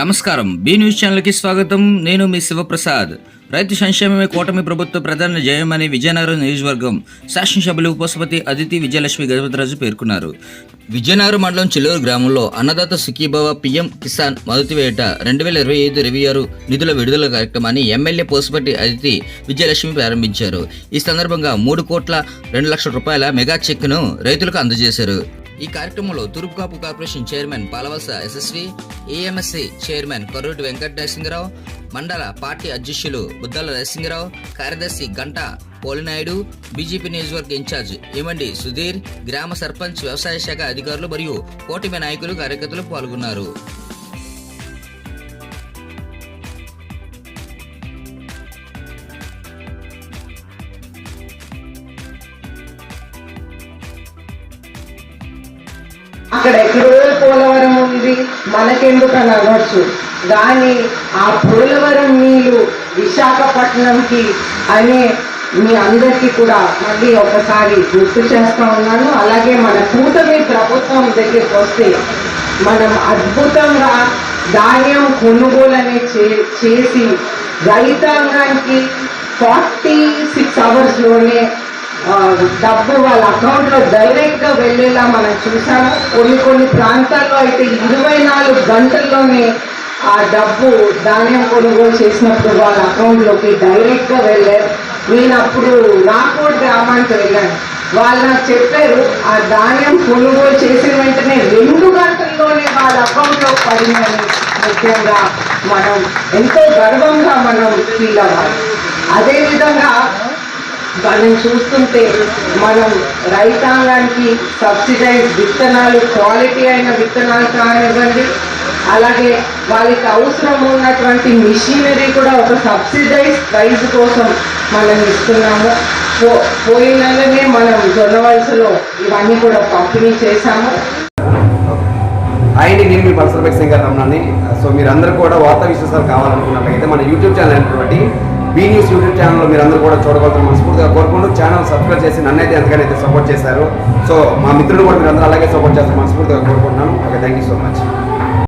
నమస్కారం. B news ఛానల్కి స్వాగతం. నేను మీ శివప్రసాద్. రైతు సంక్షేమమే కూటమి ప్రభుత్వ ప్రధాన జయమని విజయనగరం నియోజకవర్గం శాసనసభ్యులు ఉపసభపతి అదితి విజయలక్ష్మి గజపతిరాజు పేర్కొన్నారు. విజయనగరం మండలం చిల్లూరు గ్రామంలో అన్నదాత సుఖీభవ పిఎం కిసాన్ మొదటి వేట రెండు వేల ఇరవై ఐదు ఇరవై ఆరు నిధుల విడుదల కార్యక్రమాన్ని ఎమ్మెల్యే పోసుపట్టి అదితి విజయలక్ష్మి ప్రారంభించారు. ఈ సందర్భంగా మూడు కోట్ల రెండు లక్షల రూపాయల మెగా చెక్ను రైతులకు అందజేశారు. ఈ కార్యక్రమంలో Turpukapu corporation chairman Palavalasa SSV AMSC chairman Karruti Venkata Narasimharao మండల పార్టీ అధ్యక్షులు బుద్దాల నరసింహరావు కార్యదర్శి గంట పోలినాయుడు బీజేపీ నియోజకవర్గ ఇన్ఛార్జ్ ఏమండి సుధీర్ గ్రామ సర్పంచ్ వ్యవసాయ శాఖ అధికారులు మరియు కూటమి నాయకులు కార్యకర్తలు పాల్గొన్నారు. అక్కడ ఎక్కడో పోలవరం ఉంది. మనకెందుకు అని అనొచ్చు కానీ ఆ పోలవరం నీళ్ళు విశాఖపట్నంకి అనే మీ అందరికీ కూడా మళ్ళీ ఒకసారి గుర్తు చేస్తూ ఉన్నాను. అలాగే మన కూటమి ప్రభుత్వం దగ్గరికి వస్తే మనం అద్భుతంగా ధాన్యం కొనుగోలు అనేది చే- చేసి రైతాంగానికి ఫార్టీ సిక్స్ అవర్స్లోనే డబ్బు వాళ్ళ అకౌంట్లో డైరెక్ట్గా వెళ్ళేలా మనం చూసాము కొన్ని కొన్ని ప్రాంతాల్లో అయితే ఇరవై నాలుగు గంటల్లోనే ఆ డబ్బు ధాన్యం కొనుగోలు చేసినప్పుడు వాళ్ళ అకౌంట్లోకి డైరెక్ట్గా వెళ్ళారు నేను అప్పుడు రాకోడ్ గ్రామానికి వెళ్ళాను. వాళ్ళు నాకు చెప్పారు ఆ ధాన్యం కొనుగోలు చేసిన వెంటనే రెండు గంటల్లోనే వాళ్ళ అకౌంట్లో పడిందని ముఖ్యంగా మనం ఎంతో గర్వంగా మనం ఫీల్ అవ్వాలి. అదేవిధంగా మనం చూస్తుంటే మనం రైతాంగానికి సబ్సిడైజ్ విత్తనాలు క్వాలిటీ అయిన విత్తనాలు కానివ్వండి అలాగే వాళ్ళకి అవసరం ఉన్నటువంటి మిషనరీ కూడా ఒక సబ్సిడైజ్ ప్రైజ్ కోసం మనం ఇస్తున్నాము. పో పోయిన నెలనే మనం జొన్నవలసలో ఇవన్నీ కూడా పంపిణీ చేశాము. హాయ్ నేను మీ పల్సర్ బైక్ సింగర్ రమణాన్ని సో మీరందరూ కూడా వార్తా విశేషాలు కావాలనుకున్నట్లయితే మన యూట్యూబ్ ఛానల్ అయినటువంటి బీ న్యూస్ యూట్యూబ్ ఛానల్లో మీరు అందరూ కూడా చూడగలుగుతారు మనస్ఫూర్తిగా కోరుకుంటూ ఛానల్ సబ్స్క్రైబ్ చేసి నన్నైతే ఎంతగానైతే సపోర్ట్ చేశారు. సో మా మిత్రులు కూడా మీరు అందరూ అలాగే సపోర్ట్ చేస్తారు మనస్ఫూర్తిగా కోరుకుంటున్నాను. Okay thank you so much